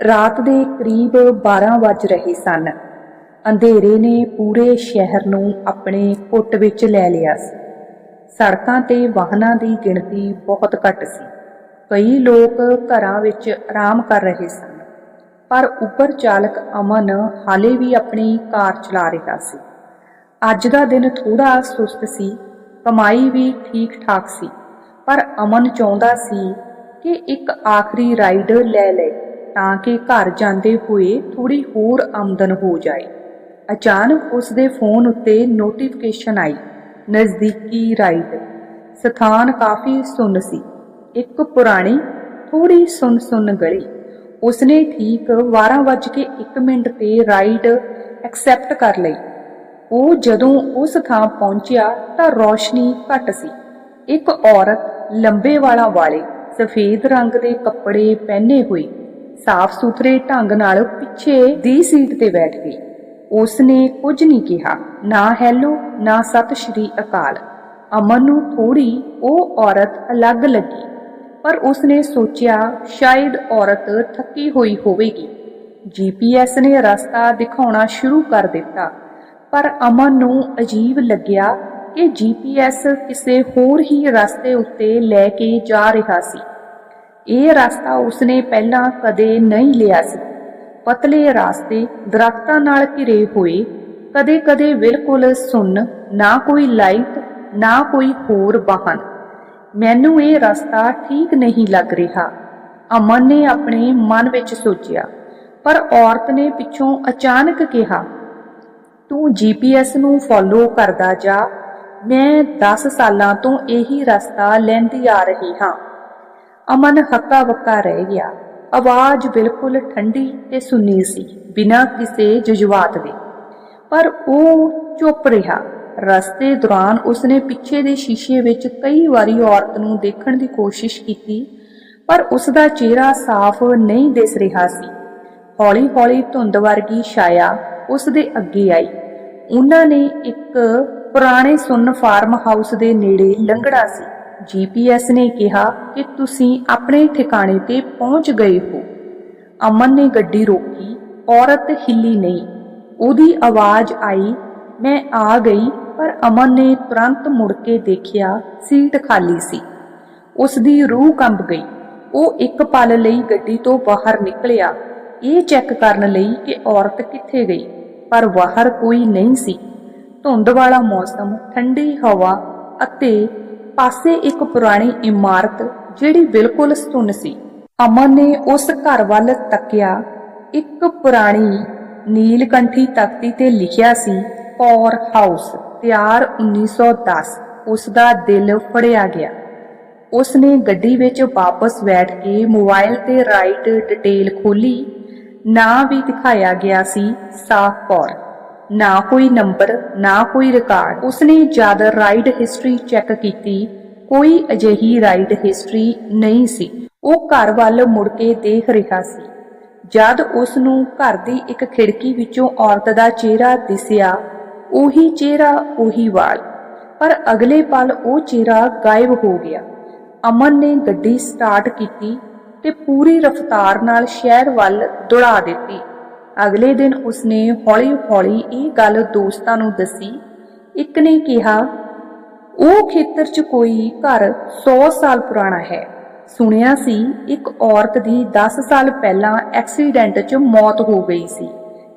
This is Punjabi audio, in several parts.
ਰਾਤ ਦੇ ਕਰੀਬ 12 ਵੱਜ ਰਹੇ ਸਨ। ਅੰਧੇਰੇ ਨੇ ਪੂਰੇ ਸ਼ਹਿਰ ਨੂੰ ਆਪਣੇ ਕੁੱਟ ਵਿੱਚ ਲੈ ਲਿਆ ਸੀ। ਸੜਕਾਂ ਤੇ ਵਾਹਨਾਂ ਦੀ ਗਿਣਤੀ ਬਹੁਤ ਘੱਟ ਸੀ। ਕਈ ਲੋਕ ਘਰਾਂ ਵਿੱਚ ਆਰਾਮ ਕਰ ਰਹੇ ਸਨ। ਪਰ ਉੱਪਰ ਚਾਲਕ ਅਮਨ ਹਾਲੇ ਵੀ ਆਪਣੀ ਕਾਰ ਚਲਾ ਰਿਹਾ ਸੀ। ਅੱਜ ਦਾ ਦਿਨ ਥੋੜਾ ਸੁਸਤ ਸੀ, ਕਮਾਈ ਵੀ ਠੀਕ ਠਾਕ ਸੀ। ਪਰ ਅਮਨ ਚਾਹੁੰਦਾ ਸੀ ਕਿ ਇੱਕ ਆਖਰੀ ਰਾਈਡ ਲੈ ਲਏ। ਤਾਂ ਕਿ ਘਰ ਜਾਂਦੇ ਹੋਏ ਥੋੜੀ ਹੋਰ ਆਮਦਨ ਹੋ ਜਾਏ। ਅਚਾਨਕ ਉਸ ਦੇ ਫੋਨ ਉੱਤੇ ਨੋਟੀਫਿਕੇਸ਼ਨ ਆਈ, ਨਜ਼ਦੀਕੀ ਰਾਈਡ ਸਥਾਨ ਕਾਫੀ ਸੁੰਨ ਸੀ। ਇੱਕ ਪੁਰਾਣੀ ਥੋੜੀ ਸੁੰਨ-ਸੁੰਨ ਗਲੀ। ਉਸਨੇ ਠੀਕ 12:01 ਮਿੰਟ ਤੇ ਰਾਈਡ ਐਕਸੈਪਟ ਕਰ ਲਈ। ਉਹ ਜਦੋਂ ਉਸ ਥਾਂ ਪਹੁੰਚਿਆ ਤਾਂ ਰੌਸ਼ਨੀ ਘੱਟ ਸੀ। ਇੱਕ ਔਰਤ ਲੰਬੇ ਵਾਲਾਂ ਵਾਲੇ, ਸਫੇਦ ਰੰਗ ਦੇ ਕੱਪੜੇ ਪਹਿਨੇ ਹੋਈ ਸਾਫ਼ ਸੁਥਰੇ ਢੰਗ ਨਾਲ ਪਿੱਛੇ ਦੀ ਸੀਟ ਤੇ ਬੈਠ ਗਈ। ਉਸਨੇ ਕੁਝ ਨਹੀਂ ਕਿਹਾ, ਨਾ ਹੈਲੋ, ਨਾ ਸਤਿ ਸ਼੍ਰੀ ਅਕਾਲ। ਅਮਨ ਨੂੰ ਥੋੜੀ ਉਹ ਔਰਤ ਅਲੱਗ ਲੱਗੀ, ਪਰ ਉਸਨੇ ਸੋਚਿਆ ਸ਼ਾਇਦ ਔਰਤ ਥੱਕੀ ਹੋਈ ਹੋਵੇਗੀ। ਜੀਪੀਐਸ ਨੇ ਰਸਤਾ ਦਿਖਾਉਣਾ ਸ਼ੁਰੂ ਕਰ ਦਿੱਤਾ, ਪਰ ਅਮਨ ਨੂੰ ਅਜੀਬ ਲੱਗਿਆ ਕਿ ਜੀਪੀਐਸ ਕਿਸੇ ਹੋਰ ਹੀ ਰਸਤੇ ਉੱਤੇ ਲੈ ਕੇ ਜਾ ਰਿਹਾ ਸੀ। ਇਹ ਰਸਤਾ ਉਸਨੇ ਪਹਿਲਾਂ ਕਦੇ ਨਹੀਂ ਲਿਆ ਸੀ। ਪਤਲੇ ਰਾਸਤੇ ਦਰਖਤਾਂ ਨਾਲ ਘਿਰੇ ਹੋਏ, ਕਦੇ-ਕਦੇ ਬਿਲਕੁਲ ਸੁੰਨ, ਨਾ ਕੋਈ ਲਾਈਟ, ਨਾ ਕੋਈ ਹੋਰ ਵਾਹਨ। ਮੈਨੂੰ ਇਹ ਰਸਤਾ ਠੀਕ ਨਹੀਂ ਲੱਗ ਰਿਹਾ। ਅਮਨ ਨੇ ਆਪਣੇ ਮਨ ਵਿੱਚ ਸੋਚਿਆ, ਪਰ ਔਰਤ ਨੇ ਪਿੱਛੋਂ ਅਚਾਨਕ ਕਿਹਾ, ਤੂੰ ਜੀਪੀਐਸ ਨੂੰ ਫੋਲੋ ਕਰਦਾ ਜਾ। ਮੈਂ 10 ਸਾਲਾਂ ਤੋਂ ਇਹੀ ਰਸਤਾ ਲੈਂਦੀ ਆ ਰਹੀ ਹਾਂ। ਅਮਨ ਹੱਕਾ ਬੱਕਾ ਰਹਿ ਗਿਆ। ਆਵਾਜ਼ ਬਿਲਕੁਲ ਠੰਡੀ ਤੇ ਸੁੰਨੀ ਸੀ, ਬਿਨਾਂ ਕਿਸੇ ਜਜ਼ਬਾਤ ਦੇ। ਪਰ ਉਹ ਚੁੱਪ ਰਿਹਾ। ਰਸਤੇ ਦੌਰਾਨ ਉਸਨੇ ਪਿੱਛੇ ਦੇ ਸ਼ੀਸ਼ੇ ਵਿੱਚ ਕਈ ਵਾਰੀ ਔਰਤ ਨੂੰ ਦੇਖਣ ਦੀ ਕੋਸ਼ਿਸ਼ ਕੀਤੀ, ਪਰ ਉਸ ਦਾ ਚਿਹਰਾ ਸਾਫ਼ ਨਹੀਂ ਦਿਸ ਰਿਹਾ ਸੀ। ਹੌਲੀ-ਹੌਲੀ ਧੁੰਦ ਵਰਗੀ ਛਾਇਆ ਉਸ ਦੇ ਅੱਗੇ ਆਈ। ਉਹਨਾਂ ਨੇ ਇੱਕ ਪੁਰਾਣੇ ਸੁੰਨ ਫਾਰਮ ਹਾਊਸ ਦੇ ਨੇੜੇ ਲੰਘਣਾ ਸੀ। ਜੀਪੀਐਸ ਨੇ ਕਿਹਾ ਕਿ ਤੁਸੀਂ ਆਪਣੇ ਠਿਕਾਣੇ ਤੇ ਪਹੁੰਚ ਗਏ ਹੋ। ਅਮਨ ਨੇ ਗੱਡੀ ਰੋਕੀ, ਔਰਤ ਹਿੱਲੀ ਨਹੀਂ। ਉਹਦੀ ਆਵਾਜ਼ ਆਈ, ਮੈਂ ਆ ਗਈ। ਪਰ ਅਮਨ ਨੇ ਤੁਰੰਤ ਮੁੜ ਕੇ ਦੇਖਿਆ ਸੀਟ ਖਾਲੀ ਸੀ। ਉਸ ਦੀ ਰੂਹ ਕੰਬ ਗਈ। ਉਹ ਇੱਕ ਪਲ ਲਈ ਗੱਡੀ ਤੋਂ ਬਾਹਰ ਨਿਕਲਿਆ। ਇਹ ਚੈੱਕ ਕਰਨ ਲਈ ਕਿ ਔਰਤ ਕਿੱਥੇ ਗਈ, ਪਰ ਬਾਹਰ ਕੋਈ ਨਹੀਂ ਸੀ। ਧੁੰਦ ਵਾਲਾ ਮੌਸਮ, ਠੰਡੀ ਹਵਾ ਅਤੇ ਪਾਸੇ ਇੱਕ ਪੁਰਾਣੀ ਇਮਾਰਤ ਜਿਹੜੀ ਬਿਲਕੁਲ ਸੁੰਨ ਸੀ। ਅਮਨ ਨੇ ਉਸ ਘਰ ਵੱਲ ਤੱਕਿਆ। ਇੱਕ ਪੁਰਾਣੀ ਨੀਲਕੰਠੀ ਤਖਤੀ ਤੇ ਲਿਖਿਆ ਸੀ ਪੌਰ ਹਾਊਸ ਤਿਆਰ 1910 ਉਸ ਦਾ ਦਿਲ ਫੜਿਆ ਗਿਆ। ਉਸ ਨੇ ਗੱਡੀ ਵਿੱਚ ਵਾਪਸ ਬੈਠ ਕੇ ਮੋਬਾਈਲ ਤੇ ਰਾਈਟ ਡਿਟੇਲ ਖੋਲੀ ਨਾਂ ਵੀ ਦਿਖਾਇਆ ਗਿਆ ਸੀ ਸਾਫ਼ ਕੌਰ ਨਾ ਕੋਈ ਨੰਬਰ, ਨਾ ਕੋਈ ਰਿਕਾਰਡ ਉਸਨੇ ਜਦ ਰਾਈਡ ਹਿਸਟਰੀ ਚੈੱਕ ਕੀਤੀ, ਕੋਈ ਅਜਿਹੀ ਰਾਈਡ ਹਿਸਟਰੀ ਨਹੀਂ ਸੀ। ਉਹ ਘਰ ਵੱਲ ਮੁੜ ਕੇ ਦੇਖ ਰਿਹਾ ਸੀ। ਜਦ ਉਸ ਨੂੰ ਘਰ ਦੀ ਇੱਕ ਖਿੜਕੀ ਵਿੱਚੋਂ ਔਰਤ ਦਾ ਚਿਹਰਾ ਦਿਸਿਆ, ਉਹੀ ਚਿਹਰਾ, ਉਹੀ ਵਾਲ। ਪਰ ਅਗਲੇ ਪਲ ਉਹ ਚਿਹਰਾ ਗਾਇਬ ਹੋ ਗਿਆ। ਅਮਨ ਨੇ ਗੱਡੀ ਸਟਾਰਟ ਕੀਤੀ ਤੇ ਪੂਰੀ ਰਫ਼ਤਾਰ ਨਾਲ ਸ਼ਹਿਰ ਵੱਲ ਦੌੜਾ ਦਿੱਤੀ। ਅਗਲੇ ਦਿਨ ਉਸਨੇ ਹੌਲੀ-ਹੌਲੀ ਇਹ ਗੱਲ ਦੋਸਤਾਂ ਨੂੰ ਦੱਸੀ। ਇੱਕ ਨੇ ਕਿਹਾ, ਉਹ ਖੇਤਰ 'ਚ ਕੋਈ ਘਰ 100 ਸਾਲ ਪੁਰਾਣਾ ਹੈ। ਸੁਣਿਆ ਸੀ ਇੱਕ ਔਰਤ ਦੀ 10 ਸਾਲ ਪਹਿਲਾਂ ਐਕਸੀਡੈਂਟ 'ਚ ਮੌਤ ਹੋ ਗਈ ਸੀ।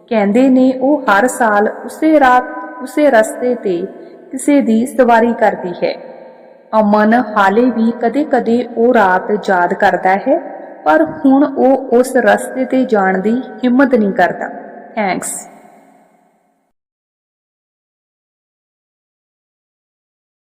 ਕਹਿੰਦੇ ਨੇ ਉਹ ਹਰ ਸਾਲ ਉਸੇ ਰਾਤ, ਉਸੇ ਰਸਤੇ ਤੇ ਕਿਸੇ ਦੀ ਸਵਾਰੀ ਕਰਦੀ ਹੈ। ਅਮਨ ਹਾਲੇ ਵੀ ਕਦੇ-ਕਦੇ ਉਹ ਰਾਤ ਯਾਦ ਕਰਦਾ ਹੈ। ਪਰ ਹੁਣ ਉਹ ਉਸ ਰਸਤੇ ਤੇ ਜਾਣ ਦੀ ਹਿੰਮਤ ਨਹੀਂ ਕਰਦਾ। ਥੈਂਕਸ।